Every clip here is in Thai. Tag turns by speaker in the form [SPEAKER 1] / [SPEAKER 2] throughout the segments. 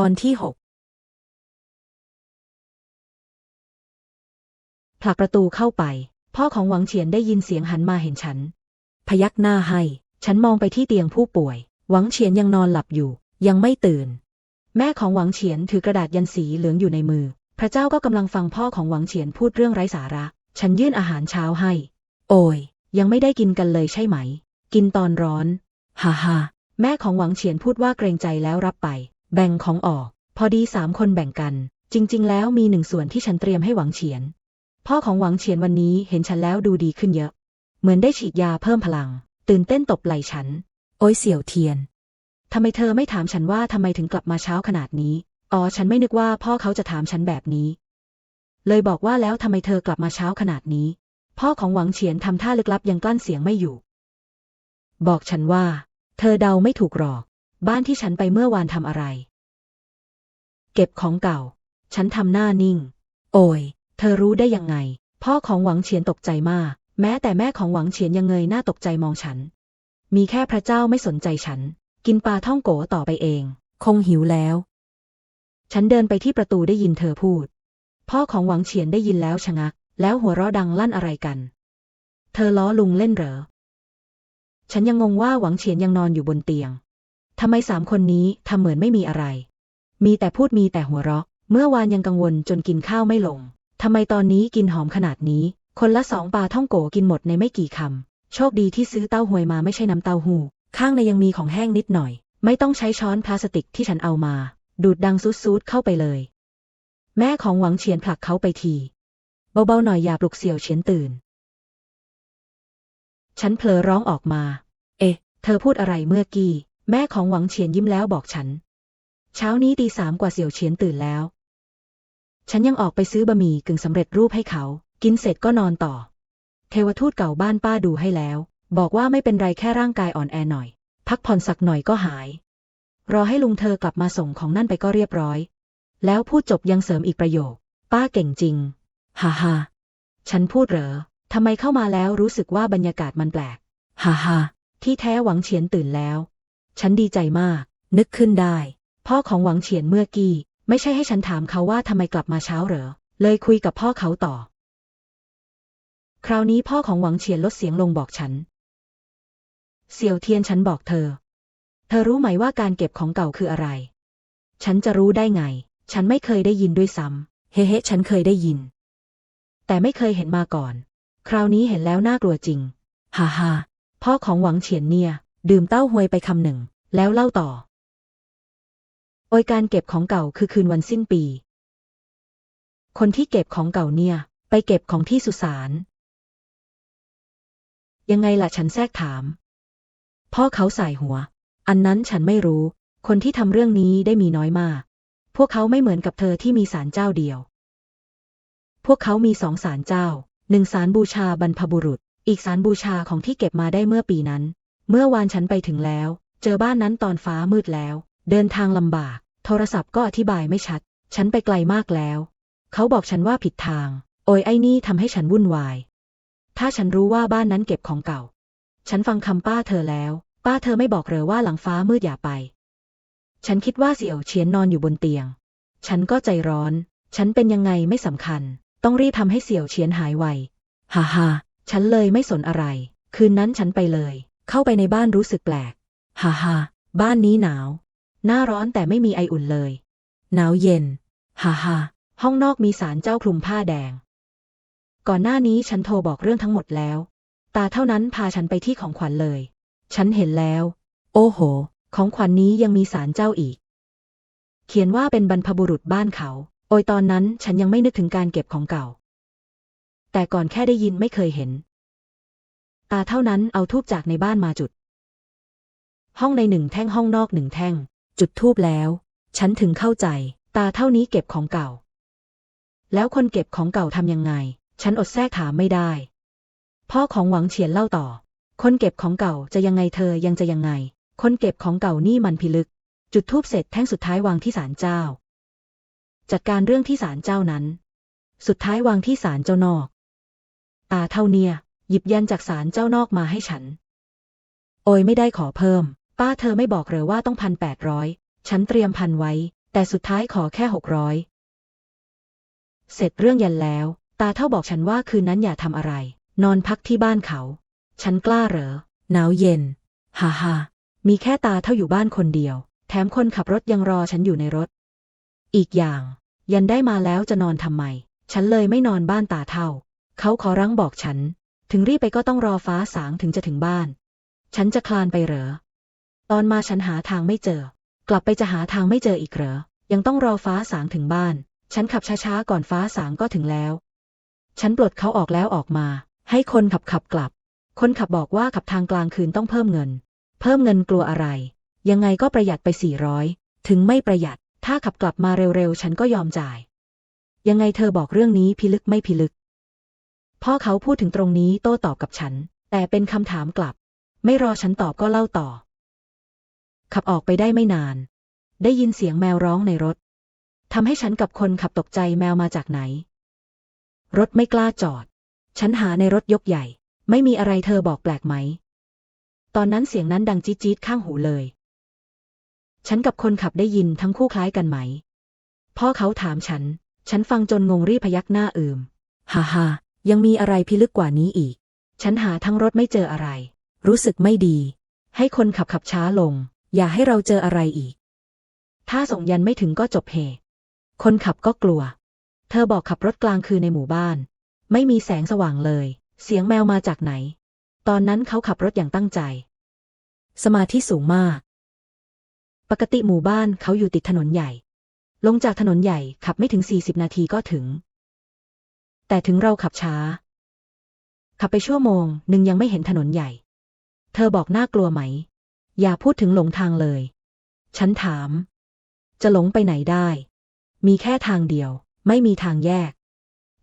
[SPEAKER 1] ตอนที่หกผลักประตูเข้าไป พ่อของหวังเฉียนได้ยินเสียงหันมาเห็นฉัน พยักหน้าให้ ฉันมองไปที่เตียงผู้ป่วย หวังเฉียนยังนอนหลับอยู่ ยังไม่ตื่น แม่ของหวังเฉียนถือกระดาษยันสีเหลืองอยู่ในมือ พระเจ้าก็กำลังฟังพ่อของหวังเฉียนพูดเรื่องไร้สาระ ฉันยื่นอาหารเช้าให้ โอ้ย ยังไม่ได้กินกันเลยใช่ไหม กินตอนร้อน ฮ่าฮ่าแม่ของหวังเฉียนพูดว่าเกรงใจแล้วรับไป แบ่งของออก พอดีสามคนแบ่งกัน จริง ๆ แล้วมีหนึ่งส่วนที่ฉันเตรียมให้หวังเฉียน พ่อของหวังเฉียนวันนี้เห็นฉันแล้วดูดีขึ้นเยอะ เหมือนได้ฉีดยาเพิ่มพลัง ตื่นเต้นตบไหล่ฉัน โอ้ยเสี่ยวเทียนทำไมเธอไม่ถามฉันว่าทำไมถึงกลับมาเช้าขนาดนี้ อ๋อฉันไม่นึกว่าพ่อเขาจะถามฉันแบบนี้ เลยบอกว่าแล้วทำไมเธอกลับมาเช้าขนาดนี้ พ่อของหวังเฉียนทำท่าลึกลับยังกลั้นเสียงไม่อยู่ บอกฉันว่า เธอเดาไม่ถูกหรอก บ้านที่ฉันไปเมื่อวานทำอะไร เก็บของเก่า ฉันทำหน้านิ่ง โอ้ยเธอรู้ได้ยังไง พ่อของหวังเฉียนตกใจมาก แม้แต่แม่ของหวังเฉียนยังเงยหน้าตกใจมองฉัน มีแค่พระเจ้าไม่สนใจฉัน กินปลาท่องโกต่อไปเอง คงหิวแล้ว ฉันเดินไปที่ประตูได้ยินเธอพูด พ่อของหวังเฉียนได้ยินแล้วชะงัก แล้วหัวเราะดังลั่นอะไรกัน เธอล้อลุงเล่นเหรอ ฉันยังงงว่าหวังเฉียนยังนอนอยู่บนเตียง ทำไมสามคนนี้ทำเหมือนไม่มีอะไร มีแต่พูดมีแต่หัวเราะ เมื่อวานยังกังวลจนกินข้าวไม่ลง ทำไมตอนนี้กินหอมขนาดนี้ คนละสองปลาท่องโกกินหมดในไม่กี่คำ โชคดีที่ซื้อเต้าหวยมาไม่ใช่น้ำเต้าหู้ ข้างในยังมีของแห้งนิดหน่อย ไม่ต้องใช้ช้อนพลาสติกที่ฉันเอามา ดูดดังซุดๆเข้าไปเลย แม่ของหวังเฉียนผลักเขาไปที เบาๆหน่อยอย่าปลุกเสี่ยวเฉียนตื่น ฉันเผลอร้องออกมา เอ๊ะ เธอพูดอะไรเมื่อกี้ แม่ของหวังเฉียนยิ้มแล้วบอกฉัน เช้านี้ตีสามกว่าเสี่ยวเฉียนตื่นแล้ว ฉันยังออกไปซื้อบะหมี่กึ่งสำเร็จรูปให้เขา กินเสร็จก็นอนต่อ เทวทูตเก่าบ้านป้าดูให้แล้ว บอกว่าไม่เป็นไรแค่ร่างกายอ่อนแอหน่อย พักผ่อนสักหน่อยก็หาย รอให้ลุงเธอกลับมาส่งของนั่นไปก็เรียบร้อย แล้วพูดจบยังเสริมอีกประโยค ป้าเก่งจริง ฮ่าฮ่าฉันพูดเหรอทำไมเข้ามาแล้วรู้สึกว่าบรรยากาศมันแปลก ฮ่าฮ่าที่แท้หวังเฉียนตื่นแล้ว ฉันดีใจมาก นึกขึ้นได้ พ่อของหวังเฉียนเมื่อกี้ ไม่ใช่ให้ฉันถามเขาว่าทำไมกลับมาเช้าเหรอ เลยคุยกับพ่อเขาต่อ คราวนี้พ่อของหวังเฉียนลดเสียงลงบอกฉัน เสี่ยวเทียนฉันบอกเธอ เธอรู้ไหมว่าการเก็บของเก่าคืออะไร ฉันจะรู้ได้ไง ฉันไม่เคยได้ยินด้วยซ้ำ เฮ้เฮ้ฉันเคยได้ยิน แต่ไม่เคยเห็นมาก่อน คราวนี้เห็นแล้วน่ากลัวจริง ฮ่าฮ่าพ่อของหวังเฉียนเนี่ย ดื่มเต้าหวยไปคำหนึ่ง แล้วเล่าต่อ โอยการเก็บของเก่าคือคืนวันสิ้นปี คนที่เก็บของเก่าเนี่ย ไปเก็บของที่สุสาน ยังไงล่ะฉันแทรกถาม พ่อเขาสายหัว อันนั้นฉันไม่รู้ คนที่ทำเรื่องนี้ได้มีน้อยมาก พวกเขาไม่เหมือนกับเธอที่มีศาลเจ้าเดียว พวกเขามีสองศาลเจ้า หนึ่งศาลบูชาบรรพบุรุษ อีกศาลบูชาของที่เก็บมาได้เมื่อปีนั้น เมื่อวานฉันไปถึงแล้ว เจอบ้านนั้นตอนฟ้ามืดแล้ว เดินทางลำบาก โทรศัพท์ก็อธิบายไม่ชัด ฉันไปไกลมากแล้ว เขาบอกฉันว่าผิดทาง โอยไอ้นี่ทำให้ฉันวุ่นวาย ถ้าฉันรู้ว่าบ้านนั้นเก็บของเก่า ฉันฟังคำป้าเธอแล้ว ป้าเธอไม่บอกเลยว่าหลังฟ้ามืดอย่าไป ฉันคิดว่าเสี่ยวเฉียนนอนอยู่บนเตียง ฉันก็ใจร้อน ฉันเป็นยังไงไม่สำคัญ ต้องรีบทำให้เสี่ยวเฉียนหายไว ฮ่าฮ่าฉันเลยไม่สนอะไร คืนนั้นฉันไปเลย เข้าไปในบ้านรู้สึกแปลก ฮ่าฮ่าบ้านนี้หนาว หน้าร้อนแต่ไม่มีไออุ่นเลย หนาวเย็น ฮ่าฮ่าห้องนอกมีสารเจ้าคลุมผ้าแดง ก่อนหน้านี้ฉันโทรบอกเรื่องทั้งหมดแล้ว ตาเท่านั้นพาฉันไปที่ของขวัญเลย ฉันเห็นแล้ว โอ้โห ของขวัญนนี้ยังมีสารเจ้าอีก เขียนว่าเป็นบรรพบุรุษบ้านเขา โอยตอนนั้นฉันยังไม่นึกถึงการเก็บของเก่า แต่ก่อนแค่ได้ยินไม่เคยเห็น ตาเท่านั้นเอาทูบจากในบ้านมาจุด ห้องในหนึ่งแท่งห้องนอกหนึ่งแท่ง จุดทูบแล้ว ฉันถึงเข้าใจ ตาเท่านี้เก็บของเก่า แล้วคนเก็บของเก่าทำยังไง ฉันอดแทรกถามไม่ได้ พ่อของหวังเฉียนเล่าต่อ คนเก็บของเก่าจะยังไงเธอยังจะยังไง คนเก็บของเก่านี่มันพิลึก จุดทูบเสร็จแท่งสุดท้ายวางที่ศาลเจ้า จัดการเรื่องที่ศาลเจ้านั้น สุดท้ายวางที่ศาลเจ้านอกตาเท่าเนี่ย หยิบยันจากศาลเจ้านอกมาให้ฉัน โอยไม่ได้ขอเพิ่ม ป้าเธอไม่บอกเลยว่าต้องพันแปดร้อยฉันเตรียมพันไว้แแต่สุดท้ายขอแค่หกร้อยเสร็จเรื่องยันแล้ว ตาเท่าบอกฉันว่าคืนนั้นอย่าทำอะไร นอนพักที่บ้านเขา ฉันกล้าเหรอ หนาวเย็น ฮ่าฮ่ามีแค่ตาเท่าอยู่บ้านคนเดียว แถมคนขับรถยังรอฉันอยู่ในรถ อีกอย่าง ยันได้มาแล้วจะนอนทำไม ฉันเลยไม่นอนบ้านตาเท่า เขาขอรั้งบอกฉัน ถึงรีบไปก็ต้องรอฟ้าสางถึงจะถึงบ้าน ฉันจะคลานไปเหรอ ตอนมาฉันหาทางไม่เจอ กลับไปจะหาทางไม่เจออีกเหรอ ยังต้องรอฟ้าสางถึงบ้าน ฉันขับช้าๆก่อนฟ้าสางก็ถึงแล้ว ฉันปลดเขาออกแล้วออกมา ให้คนขับขับกลับ คนขับบอกว่าขับทางกลางคืนต้องเพิ่มเงิน เพิ่มเงินกลัวอะไร ยังไงก็ประหยัดไปสี่ร้อยถึงไม่ประหยัด ถ้าขับกลับมาเร็วๆ ฉันก็ยอมจ่าย ยังไงเธอบอกเรื่องนี้พิลึกไม่พิลึก พ่อเขาพูดถึงตรงนี้โต้ตอบกับฉัน แต่เป็นคำถามกลับ ไม่รอฉันตอบก็เล่าต่อ ขับออกไปได้ไม่นาน ได้ยินเสียงแมวร้องในรถทำให้ฉันกับคนขับตกใจแมวมาจากไหน รถไม่กล้าจอด ฉันหาในรถยกใหญ่ ไม่มีอะไรเธอบอกแปลกไหม ตอนนั้นเสียงนั้นดังจี๊ดจี๊ดข้างหูเลย ฉันกับคนขับได้ยินทั้งคู่คล้ายกันไหม พ่อเขาถามฉัน ฉันฟังจนงงรีพยักหน้าอืม ฮ่าฮ่า ยังมีอะไรพิลึกกว่านี้อีก ฉันหาทั้งรถไม่เจออะไร รู้สึกไม่ดี ให้คนขับขับช้าลง อย่าให้เราเจออะไรอีก ถ้าส่งยันไม่ถึงก็จบเหตุ คนขับก็กลัว เธอบอกขับรถกลางคืนในหมู่บ้าน ไม่มีแสงสว่างเลย เสียงแมวมาจากไหน ตอนนั้นเขาขับรถอย่างตั้งใจ สมาธิสูงมาก ปกติหมู่บ้านเขาอยู่ติดถนนใหญ่ ลงจากถนนใหญ่ขับไม่ถึง 40 นาทีก็ถึง แต่ถึงเราขับช้า ขับไปชั่วโมงหนึ่งยังไม่เห็นถนนใหญ่ เธอบอกน่ากลัวไหม อย่าพูดถึงหลงทางเลย ฉันถาม จะหลงไปไหนได้ มีแค่ทางเดียว ไม่มีทางแยก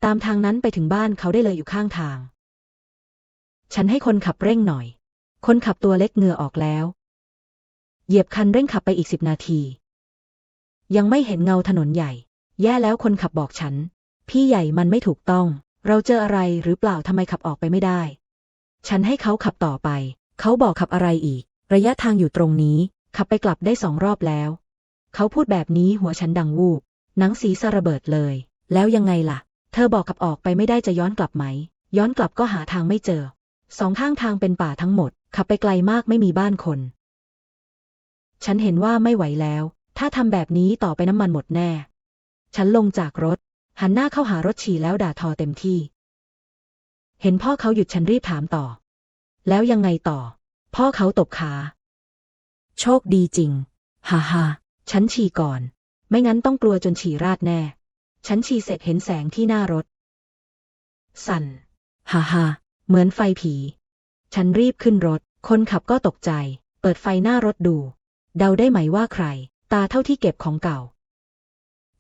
[SPEAKER 1] ตามทางนั้นไปถึงบ้านเขาได้เลยอยู่ข้างทาง ฉันให้คนขับเร่งหน่อย คนขับตัวเล็กเหงื่อออกแล้ว เหยียบคันเร่งขับไปอีกสิบนาที ยังไม่เห็นเงาถนนใหญ่ แย่แล้วคนขับบอกฉัน พี่ใหญ่มันไม่ถูกต้อง เราเจออะไรหรือเปล่าทำไมขับออกไปไม่ได้ ฉันให้เขาขับต่อไป เขาบอกขับอะไรอีก ระยะทางอยู่ตรงนี้ ขับไปกลับได้สองรอบแล้ว เขาพูดแบบนี้หัวฉันดังวูบ หนังสีสระเบิดเลย แล้วยังไงล่ะ เธอบอกขับออกไปไม่ได้จะย้อนกลับไหม ย้อนกลับก็หาทางไม่เจอ สองข้างทางเป็นป่าทั้งหมด ขับไปไกลมากไม่มีบ้านคน ฉันเห็นว่าไม่ไหวแล้ว ถ้าทำแบบนี้ต่อไปน้ำมันหมดแน่ ฉันลงจากรถ หันหน้าเข้าหารถฉี่แล้วด่าทอเต็มที่ เห็นพ่อเขาหยุดฉันรีบถามต่อ แล้วยังไงต่อ พ่อเขาตบขา โชคดีจริง ฮ่าฮ่าฉันฉี่ก่อน ไม่งั้นต้องกลัวจนฉี่ราดแน่ ฉันฉี่เสร็จเห็นแสงที่หน้ารถ สั่น ฮ่าฮ่าเหมือนไฟผี ฉันรีบขึ้นรถ คนขับก็ตกใจ เปิดไฟหน้ารถดู เดาได้ไหมว่าใคร ตาเท่าที่เก็บของเก่า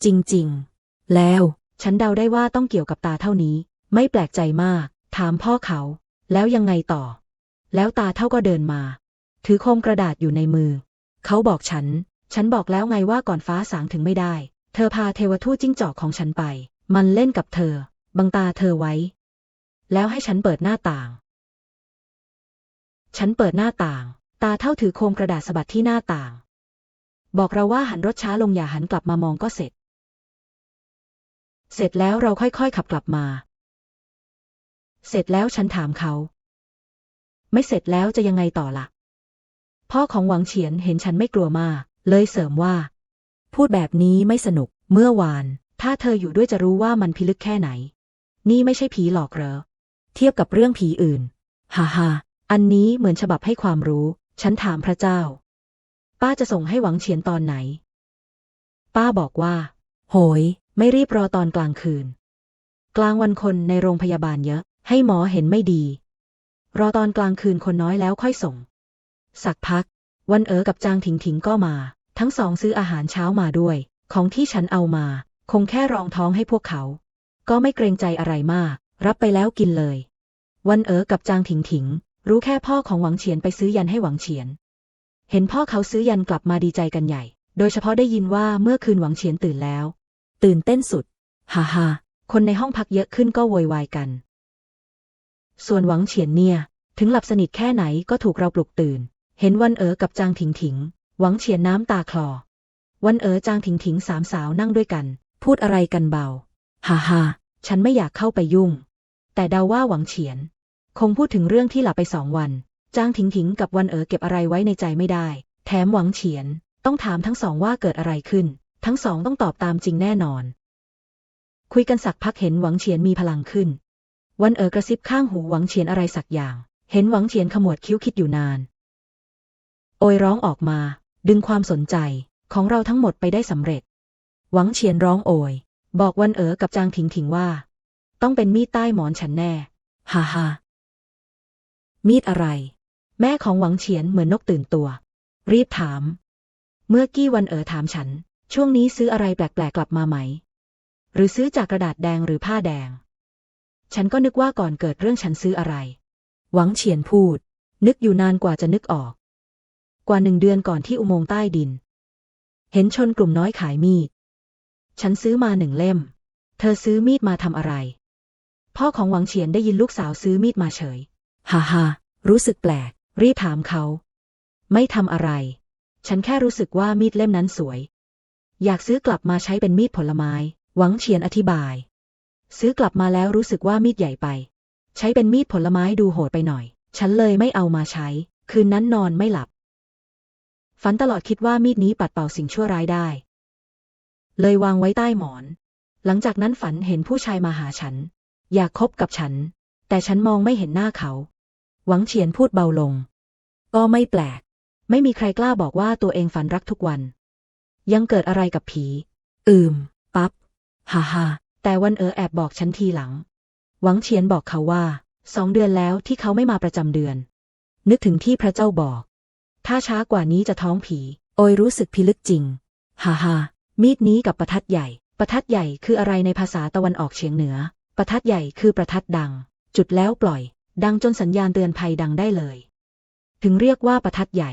[SPEAKER 1] จริง ๆ แล้ว ฉันเดาได้ว่าต้องเกี่ยวกับตาเท่านี้ ไม่แปลกใจมาก ถามพ่อเขา แล้วยังไงต่อ แล้วตาเท่าก็เดินมา ถือโคมกระดาษอยู่ในมือ เขาบอกฉัน ฉันบอกแล้วไงว่าก่อนฟ้าสางถึงไม่ได้ เธอพาเทวทูตจิ้งจอกของฉันไป มันเล่นกับเธอ บังตาเธอไว้ แล้วให้ฉันเปิดหน้าต่าง ฉันเปิดหน้าต่าง ตาเท่าถือโคมกระดาษสะบัดที่หน้าต่าง บอกเราว่าหันรถช้าลงอย่าหันกลับมามองก็เสร็จ เสร็จแล้วเราค่อยๆ ขับกลับมา เสร็จแล้วฉันถามเขา ไม่เสร็จแล้วจะยังไงต่อละ่ะ พ่อของหวังเฉียนเห็นฉันไม่กลัวมาก เลยเสริมว่า พูดแบบนี้ไม่สนุก เมื่อวาน ถ้าเธออยู่ด้วยจะรู้ว่ามันพิลึกแค่ไหน นี่ไม่ใช่ผีหลอกเหรอ เทียบกับเรื่องผีอื่น ฮ่าฮ่าอันนี้เหมือนฉบับให้ความรู้ ฉันถามพระเจ้า ป้าจะส่งให้หวังเฉียนตอนไหน ป้าบอกว่า โหย ไม่รีบรอตอนกลางคืน กลางวันคนในโรงพยาบาลเยอะ ให้หมอเห็นไม่ดี รอตอนกลางคืนคนน้อยแล้วค่อยส่ง สักพัก วันเอ๋อกับจางถิงถิงก็มา ทั้งสองซื้ออาหารเช้ามาด้วย ของที่ฉันเอามา คงแค่รองท้องให้พวกเขา ก็ไม่เกรงใจอะไรมาก รับไปแล้วกินเลย วันเอ๋อกับจางถิงถิง รู้แค่พ่อของหวังเฉียนไปซื้อยันให้หวังเฉียน เห็นพ่อเขาซื้อยันกลับมาดีใจกันใหญ่ โดยเฉพาะได้ยินว่าเมื่อคืนหวังเฉียนตื่นแล้ว ตื่นเต้นสุด ฮ่าฮ่าคนในห้องพักเยอะขึ้นก็โวยวายกัน ส่วนหวังเฉียนเนี่ย ถึงหลับสนิทแค่ไหนก็ถูกเราปลุกตื่น เห็นวันเอ๋อกับจางถิงถิง หวังเฉียนน้ำตาคลอ วันเอ๋อจางถิงถิงสามสาวนั่งด้วยกัน พูดอะไรกันเบา ฮ่าฮ่าฉันไม่อยากเข้าไปยุ่ง แต่เดาว่าหวังเฉียน คงพูดถึงเรื่องที่หลับไปสองวัน จางถิงถิงกับวันเอ๋อเก็บอะไรไว้ในใจไม่ได้ แถมหวังเฉียน ต้องถามทั้งสองว่าเกิดอะไรขึ้น ทั้งสองต้องตอบตามจริงแน่นอน คุยกันสักพักเห็นหวังเฉียนมีพลังขึ้น วันเอ๋อกระซิบข้างหูหวังเฉียนอะไรสักอย่าง เห็นหวังเฉียนขมวดคิ้วคิดอยู่นาน โอยร้องออกมา ดึงความสนใจของเราทั้งหมดไปได้สำเร็จ หวังเฉียนร้องโอย บอกวันเอ๋อกับจางถิงถิงว่า ต้องเป็นมีดใต้หมอนฉันแน่ ฮ่าฮ่ามีดอะไร แม่ของหวังเฉียนเหมือนนกตื่นตัว รีบถาม เมื่อกี้วันเอ๋อถามฉัน ช่วงนี้ซื้ออะไรแปลกๆกลับมาไหม หรือซื้อจากกระดาษแดงหรือผ้าแดง ฉันก็นึกว่าก่อนเกิดเรื่องฉันซื้ออะไร หวังเฉียนพูด นึกอยู่นานกว่าจะนึกออก กว่าหนึ่งเดือนก่อนที่อุโมงค์ใต้ดิน เห็นชนกลุ่มน้อยขายมีด ฉันซื้อมาหนึ่งเล่ม เธอซื้อมีดมาทำอะไร พ่อของหวังเฉียนได้ยินลูกสาวซื้อมีดมาเฉย ฮ่าฮ่ารู้สึกแปลก รีบถามเขา ไม่ทำอะไร ฉันแค่รู้สึกว่ามีดเล่มนั้นสวย อยากซื้อกลับมาใช้เป็นมีดผลไม้ หวังเฉียนอธิบาย ซื้อกลับมาแล้วรู้สึกว่ามีดใหญ่ไป ใช้เป็นมีดผลไม้ดูโหดไปหน่อย ฉันเลยไม่เอามาใช้ คืนนั้นนอนไม่หลับ ฝันตลอดคิดว่ามีดนี้ปัดเป่าสิ่งชั่วร้ายได้ เลยวางไว้ใต้หมอน หลังจากนั้นฝันเห็นผู้ชายมาหาฉัน อยากคบกับฉัน แต่ฉันมองไม่เห็นหน้าเขา หวังเฉียนพูดเบาลง ก็ไม่แปลก ไม่มีใครกล้าบอกว่าตัวเองฝันรักทุกวัน ยังเกิดอะไรกับผี อืม ปับ๊บฮ่าฮ่าแต่วันเอ๋อแอบบอกฉันทีหลัง หวังเฉียนบอกเขาว่า สองเดือนแล้วที่เขาไม่มาประจำเดือน นึกถึงที่พระเจ้าบอก ถ้าช้ากว่านี้จะท้องผี โอยรู้สึกพิลึกจริง ฮ่าฮ่ามีดนี้กับประทัดใหญ่ ประทัดใหญ่คืออะไรในภาษาตะวันออกเฉียงเหนือ ประทัดใหญ่คือประทัดดัง จุดแล้วปล่อย ดังจนสัญญาณเตือนภัยดังได้เลย ถึงเรียกว่าประทัดใหญ่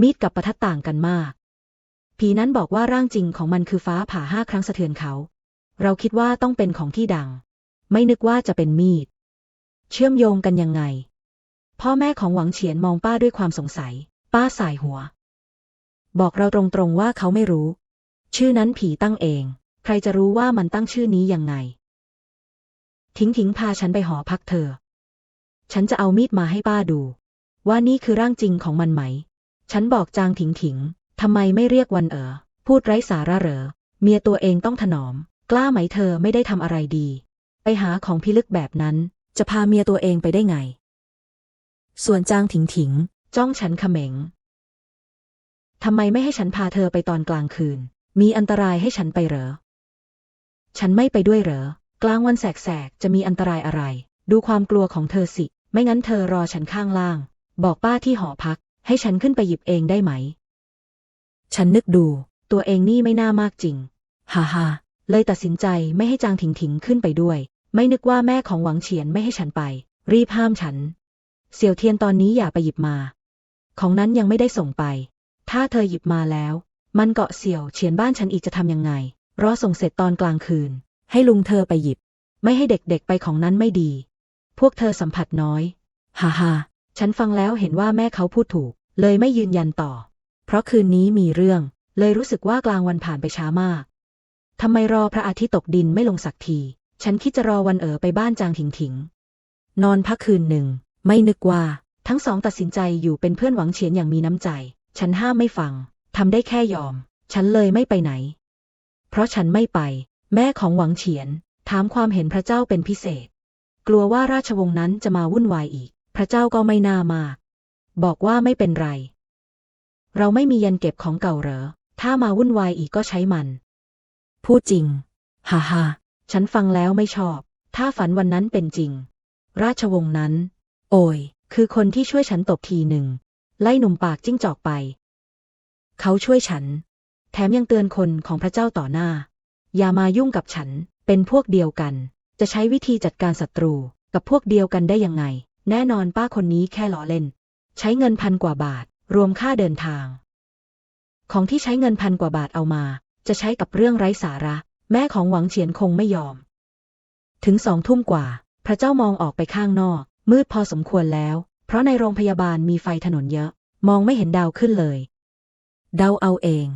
[SPEAKER 1] มีดกับประทัดต่างกันมาก ผีนั้นบอกว่าร่างจริงของมันคือฟ้าผ่าห้าครั้งสะเทือนเขา เราคิดว่าต้องเป็นของที่ดัง ไม่นึกว่าจะเป็นมีด เชื่อมโยงกันยังไง พ่อแม่ของหวังเฉียนมองป้าด้วยความสงสัย ป้าสายหัว บอกเราตรงๆว่าเขาไม่รู้ ชื่อนั้นผีตั้งเอง ใครจะรู้ว่ามันตั้งชื่อนี้ยังไง ทิ้งทิ้งพาฉันไปหอพักเธอ ฉันจะเอามีดมาให้ป้าดู ว่านี่คือร่างจริงของมันไหม ฉันบอกจางถิงถิง ทำไมไม่เรียกวันเอ๋อพูดไร้สาระเหรอ เมียตัวเองต้องถนอม กล้าไหมเธอไม่ได้ทำอะไรดี ไปหาของพิลึกแบบนั้น จะพาเมียตัวเองไปได้ไง ส่วนจางถิงถิง จ้องฉันเขม็งทำไมไม่ให้ฉันพาเธอไปตอนกลางคืน มีอันตรายให้ฉันไปเหรอ ฉันไม่ไปด้วยเหรอ กลางวันแสกๆ จะมีอันตรายอะไร ดูความกลัวของเธอสิ ไม่งั้นเธอรอฉันข้างล่าง บอกป้าที่หอพัก ให้ฉันขึ้นไปหยิบเองได้ไหม ฉันนึกดู ตัวเองนี่ไม่น่ามากจริง ฮ่าฮ่าเลยตัดสินใจไม่ให้จางถิงถิงขึ้นไปด้วย ไม่นึกว่าแม่ของหวังเฉียนไม่ให้ฉันไป รีบห้ามฉัน เสี่ยวเทียนตอนนี้อย่าไปหยิบมา ของนั้นยังไม่ได้ส่งไป ถ้าเธอหยิบมาแล้ว มันเกาะเสี่ยวเฉียนบ้านฉันอีกจะทำยังไง รอส่งเสร็จตอนกลางคืน ให้ลุงเธอไปหยิบ ไม่ให้เด็กๆไปของนั้นไม่ดี พวกเธอสัมผัสน้อย ฮ่าฮ่าฉันฟังแล้วเห็นว่าแม่เขาพูดถูก เลยไม่ยืนยันต่อ เพราะคืนนี้มีเรื่อง เลยรู้สึกว่ากลางวันผ่านไปช้ามากทำไมรอพระอาทิตย์ตกดินไม่ลงสักที ฉันคิดจะรอวันเอ๋อไปบ้านจางถิงถิง นอนพักคืนหนึ่ง ไม่นึกว่า ทั้งสองตัดสินใจอยู่เป็นเพื่อนหวังเฉียนอย่างมีน้ำใจ ฉันห้ามไม่ฟัง ทำได้แค่ยอม ฉันเลยไม่ไปไหน เพราะฉันไม่ไป แม่ของหวังเฉียน ถามความเห็นพระเจ้าเป็นพิเศษ กลัวว่าราชวงศ์นั้นจะมาวุ่นวายอีก พระเจ้าก็ไม่น่ามา บอกว่าไม่เป็นไร เราไม่มียันเก็บของเก่าเหรอ ถ้ามาวุ่นวายอีกก็ใช้มัน พูดจริง ฮ่าฮ่าฉันฟังแล้วไม่ชอบ ถ้าฝันวันนั้นเป็นจริง ราชวงศ์นั้น โอย คือคนที่ช่วยฉันตบทีหนึ่ง ไล่หนุ่มปากจิ้งจอกไป เขาช่วยฉัน แถมยังเตือนคนของพระเจ้าต่อหน้า อย่ามายุ่งกับฉัน เป็นพวกเดียวกัน จะใช้วิธีจัดการศัตรูกับพวกเดียวกันได้ยังไง แน่นอนป้าคนนี้แค่ล้อเล่น ใช้เงินพันกว่าบาท รวมค่าเดินทาง ของที่ใช้เงินพันกว่าบาทเอามา จะใช้กับเรื่องไร้สาระ แม่ของหวังเฉียนคงไม่ยอม ถึงสองทุ่มกว่า พระเจ้ามองออกไปข้างนอก มืดพอสมควรแล้ว เพราะในโรงพยาบาลมีไฟถนนเยอะ มองไม่เห็นดาวขึ้นเลย เดาเอาเอง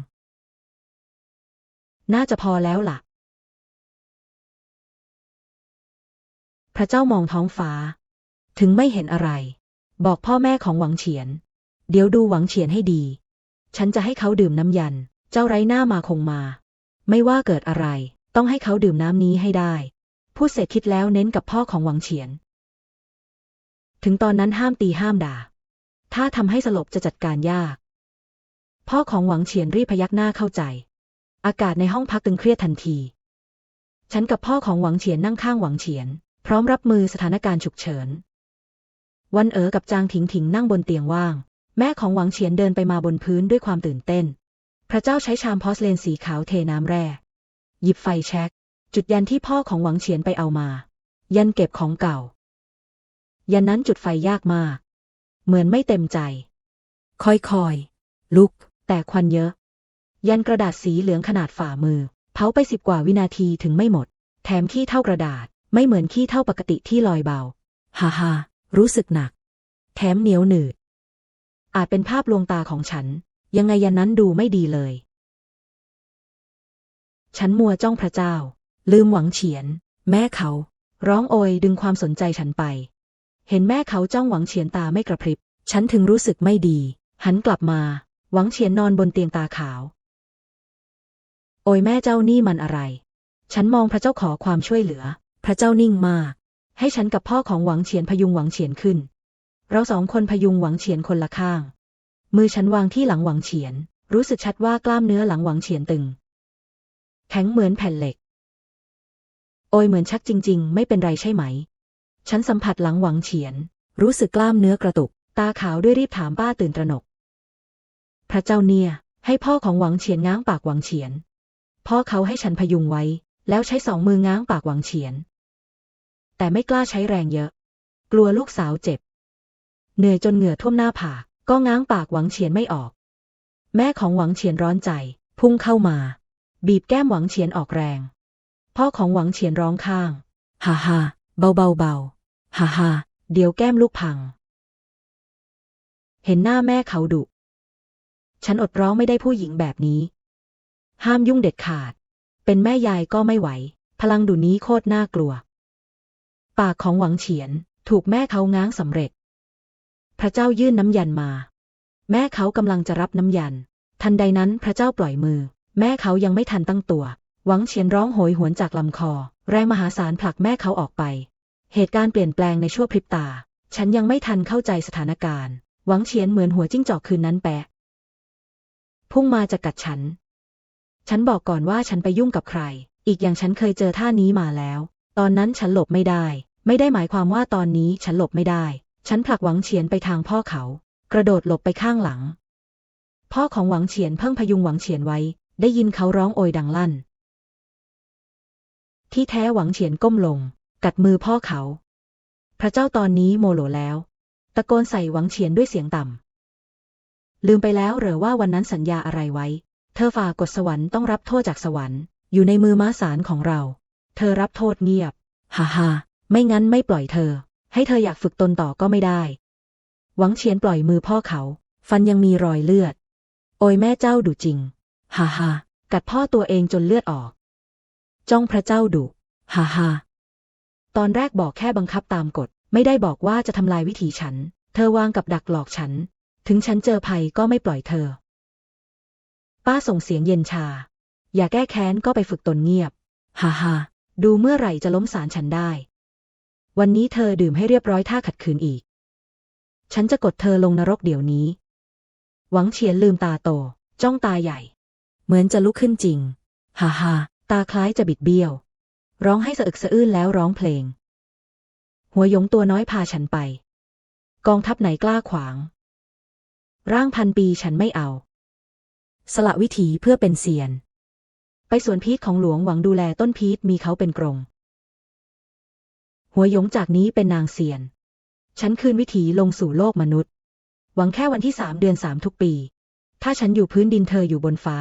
[SPEAKER 1] น่าจะพอแล้วล่ะ พระเจ้ามองท้องฟ้า ถึงไม่เห็นอะไร บอกพ่อแม่ของหวังเฉียน เดี๋ยวดูหวังเฉียนให้ดี ฉันจะให้เขาดื่มน้ำยัน เจ้าไร้หน้ามาคงมา ไม่ว่าเกิดอะไร ต้องให้เขาดื่มน้ำนี้ให้ได้ พูดเสร็จคิดแล้วเน้นกับพ่อของหวังเฉียน ถึงตอนนั้นห้ามตีห้ามด่า ถ้าทำให้สลบจะจัดการยาก พ่อของหวังเฉียนรีบพยักหน้าเข้าใจ อากาศในห้องพักตึงเครียดทันที ฉันกับพ่อของหวังเฉียนนั่งข้างหวังเฉียน พร้อมรับมือสถานการณ์ฉุกเฉินวันเอ๋อกับจางถิงถิงนั่งบนเตียงว่าง แม่ของหวังเฉียนเดินไปมาบนพื้นด้วยความตื่นเต้น พระเจ้าใช้ชามพอสเลนสีขาวเทน้ำแร่ หยิบไฟแช็ก จุดยันที่พ่อของหวังเฉียนไปเอามา ยันเก็บของเก่า ยันนั้นจุดไฟยากมาก เหมือนไม่เต็มใจ ค่อยๆ ลุก แต่ควันเยอะ ยันกระดาษสีเหลืองขนาดฝ่ามือ เผาไปสิบกว่าวินาทีถึงไม่หมด แถมขี้เท่ากระดาษ ไม่เหมือนขี้เท่าปกติที่ลอยเบา ฮ่าฮ่ารู้สึกหนัก แถมเหนียวหนืด อาจเป็นภาพลวงตาของฉัน ยังไงยันนั้นดูไม่ดีเลย ฉันมัวจ้องพระเจ้า ลืมหวังเฉียน แม่เขา ร้องโอยดึงความสนใจฉันไป เห็นแม่เขาจ้องหวังเฉียนตาไม่กระพริบ ฉันถึงรู้สึกไม่ดี หันกลับมา หวังเฉียนนอนบนเตียงตาขาว โอยแม่เจ้านี่มันอะไร ฉันมองพระเจ้าขอความช่วยเหลือ พระเจ้านิ่งมาก ให้ฉันกับพ่อของหวังเฉียนพยุงหวังเฉียนขึ้น เราสองคนพยุงหวังเฉียนคนละข้าง มือฉันวางที่หลังหวังเฉียน รู้สึกชัดว่ากล้ามเนื้อหลังหวังเฉียนตึง แข็งเหมือนแผ่นเหล็ก โอยเหมือนชักจริง ๆ ไม่เป็นไรใช่ไหม ฉันสัมผัสหลังหวังเฉียน รู้สึกกล้ามเนื้อกระตุก ตาขาวด้วยรีบถามป้าตื่นตระหนก พระเจ้าเนี่ย ให้พ่อของหวังเฉียนง้างปากหวังเฉียน พ่อเขาให้ฉันพยุงไว้ แล้วใช้สองมือง้างปากหวังเฉียน แต่ไม่กล้าใช้แรงเยอะ กลัวลูกสาวเจ็บ เหนื่อยจนเหงื่อท่วมหน้าผากก็ง้างปากหวังเฉียนไม่ออก แม่ของหวังเฉียนร้อนใจ พุ่งเข้ามา บีบแก้มหวังเฉียนออกแรง พ่อของหวังเฉียนร้องข้างฮ่าฮ่าเบาเบาเบาฮ่าฮ่าเดี๋ยวแก้มลูกพัง เห็นหน้าแม่เขาดุ ฉันอดร้องไม่ได้ผู้หญิงแบบนี้ ห้ามยุ่งเด็ดขาด เป็นแม่ยายก็ไม่ไหว พลังดุนี้โคตรน่ากลัว ปากของหวังเฉียนถูกแม่เขาง้างสำเร็จ พระเจ้ายื่นน้ำยันมา แม่เขากำลังจะรับน้ำยัน ทันใดนั้นพระเจ้าปล่อยมือ แม่เขายังไม่ทันตั้งตัว หวังเฉียนร้องโหยหวนจากลำคอ แรงมหาศาลผลักแม่เขาออกไป เหตุการณ์เปลี่ยนแปลงในชั่วพริบตา ฉันยังไม่ทันเข้าใจสถานการณ์ หวังเฉียนเหมือนหัวจิ้งจอกคืนนั้นแปะ พุ่งมาจะกัดฉัน ฉันบอกก่อนว่าฉันไปยุ่งกับใคร อีกอย่างฉันเคยเจอท่านี้มาแล้ว ตอนนั้นฉันหลบไม่ได้ ไม่ได้หมายความว่าตอนนี้ฉันหลบไม่ได้ ฉันผลักหวังเฉียนไปทางพ่อเขา กระโดดหลบไปข้างหลัง พ่อของหวังเฉียนเพิ่งพยุงหวังเฉียนไว้ ได้ยินเขาร้องโอยดังลั่น ที่แท้หวังเฉียนก้มลง กัดมือพ่อเขา พระเจ้าตอนนี้โมโหแล้ว ตะโกนใส่หวังเฉียนด้วยเสียงต่ำ ลืมไปแล้วหรือว่าวันนั้นสัญญาอะไรไว้ เธอฝ่ากฎสวรรค์ต้องรับโทษจากสวรรค์ อยู่ในมือม้าสารของเรา เธอรับโทษเงียบ ฮ่าฮ่าไม่งั้นไม่ปล่อยเธอ ให้เธออยากฝึกตนต่อก็ไม่ได้ หวังเฉียนปล่อยมือพ่อเขา ฟันยังมีรอยเลือด โอยแม่เจ้าดุจริง ฮ่าฮ่ากัดพ่อตัวเองจนเลือดออก จ้องพระเจ้าดุฮ่าฮ่าตอนแรกบอกแค่บังคับตามกฎ ไม่ได้บอกว่าจะทำลายวิถีฉัน เธอวางกับดักหลอกฉัน ถึงฉันเจอภัยก็ไม่ปล่อยเธอ ป้าส่งเสียงเย็นชา อย่าแก้แค้นก็ไปฝึกตนเงียบ ฮ่าฮ่าดูเมื่อไหร่จะล้มสารฉันได้ วันนี้เธอดื่มให้เรียบร้อยถ้าขัดขืนอีก ฉันจะกดเธอลงนรกเดี๋ยวนี้ หวังเฉียนลืมตาโต จ้องตาใหญ่ เหมือนจะลุกขึ้นจริง ฮ่าฮ่าตาคล้ายจะบิดเบี้ยว ร้องให้สะอึกสะอื้นแล้วร้องเพลง หัวยงตัวน้อยพาฉันไป กองทัพไหนกล้าขวาง ร่างพันปีฉันไม่เอา สละวิถีเพื่อเป็นเซียน ไปสวนพีชของหลวงหวังดูแลต้นพีชมีเขาเป็นกรง หัวหยงจากนี้เป็นนางเซียน ฉันคืนวิถีลงสู่โลกมนุษย์ หวังแค่วันที่สามเดือนสามทุกปี ถ้าฉันอยู่พื้นดินเธออยู่บนฟ้า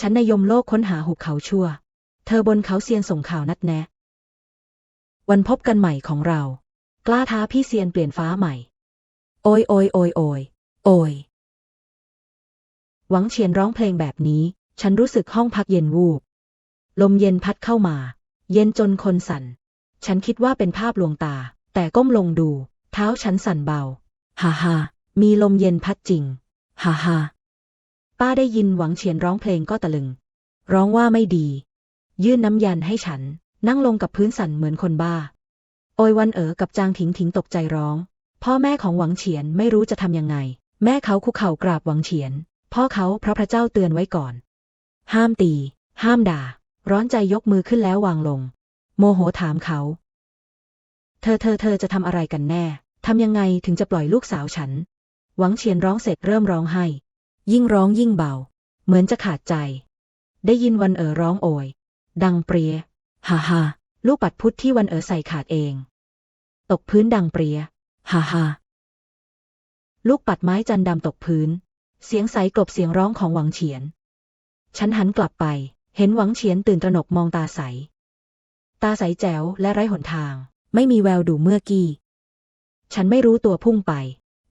[SPEAKER 1] ฉันในยมโลกค้นหาหุบเขาชั่ว เธอบนเขาเซียนส่งข่าวนัดแนะ วันพบกันใหม่ของเรา กล้าท้าพี่เซียนเปลี่ยนฟ้าใหม่ โอยโอยโอยโอยโอยหวังเฉียนร้องเพลงแบบนี้ ฉันรู้สึกห้องพักเย็นวูบ ลมเย็นพัดเข้ามา เย็นจนคนสั่น ฉันคิดว่าเป็นภาพลวงตา แต่ก้มลงดู เท้าฉันสั่นเบา ฮ่าฮ่ามีลมเย็นพัดจริง ฮ่าฮ่าป้าได้ยินหวังเฉียนร้องเพลงก็ตะลึง ร้องว่าไม่ดี ยื่นน้ำยันให้ฉัน นั่งลงกับพื้นสั่นเหมือนคนบ้า โอยวันเอ๋อกับจางถิงถิงตกใจร้อง พ่อแม่ของหวังเฉียนไม่รู้จะทำยังไง แม่เขาคุกเข่ากราบหวังเฉียน พ่อเขาเพราะพระเจ้าเตือนไว้ก่อน ห้ามตี ห้ามด่า ร้อนใจยกมือขึ้นแล้ววางลง โมโหถามเขา เธอเธอเธอจะทำอะไรกันแน่ ทำยังไงถึงจะปล่อยลูกสาวฉัน หวังเฉียนร้องเสร็จเริ่มร้องไห้ ยิ่งร้องยิ่งเบา เหมือนจะขาดใจ ได้ยินวันเอ๋อร้องโอย ดังเปรีย ฮ่าฮ่าลูกปัดพุทธที่วันเอ๋อใส่ขาดเอง ตกพื้นดังเปรีย ฮ่าฮ่าลูกปัดไม้จันดำตกพื้น เสียงใสกลบเสียงร้องของหวังเฉียน ฉันหันกลับไป เห็นหวังเฉียนตื่นตระหนกมองตาใส ตาใสแจ๋วและไร้หนทาง ไม่มีแววดูเมื่อกี้ ฉันไม่รู้ตัวพุ่งไป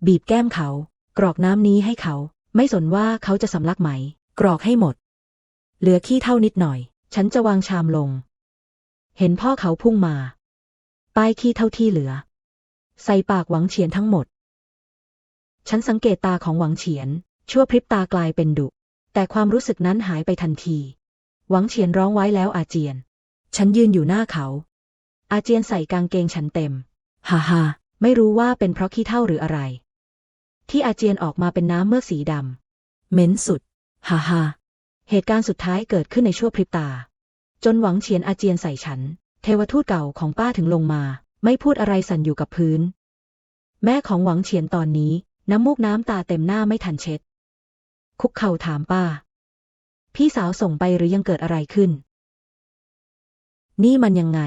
[SPEAKER 1] บีบแก้มเขา กรอกน้ำนี้ให้เขา ไม่สนว่าเขาจะสำลักไหม กรอกให้หมด เหลือขี้เท่านิดหน่อย ฉันจะวางชามลง เห็นพ่อเขาพุ่งมา ป้ายขี้เท่าที่เหลือ ใส่ปากหวังเฉียนทั้งหมด ฉันสังเกตตาของหวังเฉียน ชั่วพริบตากลายเป็นดุ แต่ความรู้สึกนั้นหายไปทันที หวังเฉียนร้องไว้แล้วอาเจียน ฉันยืนอยู่หน้าเขา อาเจียนใส่กางเกงฉันเต็ม ฮ่าฮ่าไม่รู้ว่าเป็นเพราะขี้เท่าหรืออะไร ที่อาเจียนออกมาเป็นน้ำเมือกสีดำเหม็นสุด ฮ่าฮ่าเหตุการณ์สุดท้ายเกิดขึ้นในชั่วพริบตา จนหวังเฉียนอาเจียนใส่ฉัน เทวทูตเก่าของป้าถึงลงมา ไม่พูดอะไรสั่นอยู่กับพื้น แม่ของหวังเฉียนตอนนี้ น้ำมูกน้ำตาเต็มหน้าไม่ทันเช็ด คุกเข่าถามป้า พี่สาวส่งไปหรือยังเกิดอะไรขึ้น นี่มันยังไง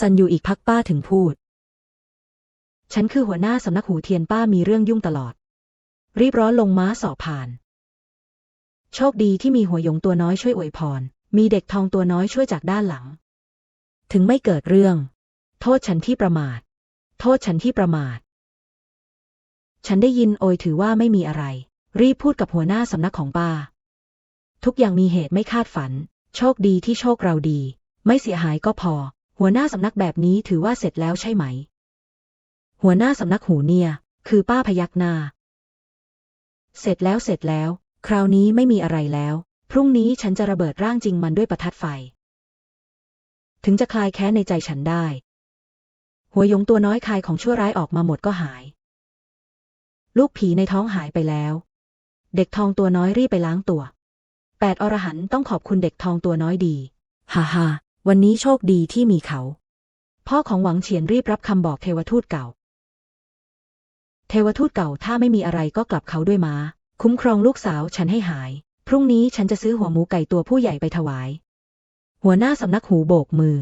[SPEAKER 1] สันอยู่อีกพักป้าถึงพูด ฉันคือหัวหน้าสำนักหูเทียนป้ามีเรื่องยุ่งตลอด รีบร้อนลงม้าสอบผ่าน โชคดีที่มีหัวหยงตัวน้อยช่วยอวยพร มีเด็กทองตัวน้อยช่วยจากด้านหลัง ถึงไม่เกิดเรื่อง โทษฉันที่ประมาท โทษฉันที่ประมาท ฉันได้ยินโอยถือว่าไม่มีอะไร รีบพูดกับหัวหน้าสำนักของป้า ทุกอย่างมีเหตุไม่คาดฝัน โชคดีที่โชคเราดี ไม่เสียหายก็พอ หัวหน้าสำนักแบบนี้ถือว่าเสร็จแล้วใช่ไหม หัวหน้าสำนักหูเนี่ย คือป้าพยักหน้า เสร็จแล้วเสร็จแล้ว คราวนี้ไม่มีอะไรแล้ว พรุ่งนี้ฉันจะระเบิดร่างจริงมันด้วยประทัดไฟ ถึงจะคลายแค้นในใจฉันได้ หัวยงตัวน้อยคายของชั่วร้ายออกมาหมดก็หาย ลูกผีในท้องหายไปแล้ว เด็กทองตัวน้อยรีบไปล้างตัวแปดอรหันต้องขอบคุณเด็กทองตัวน้อยดี ฮ่าฮ่า วันนี้โชคดีที่มีเขา พ่อของหวังเฉียนรีบรับคำบอกเทวทูตเก่า เทวทูตเก่าถ้าไม่มีอะไรก็กลับเขาด้วยมา้า คุ้มครองลูกสาวฉันให้หาย พรุ่งนี้ฉันจะซื้อหัวหมูไก่ตัวผู้ใหญ่ไปถวาย หัวหน้าสำนักหูโบกมือ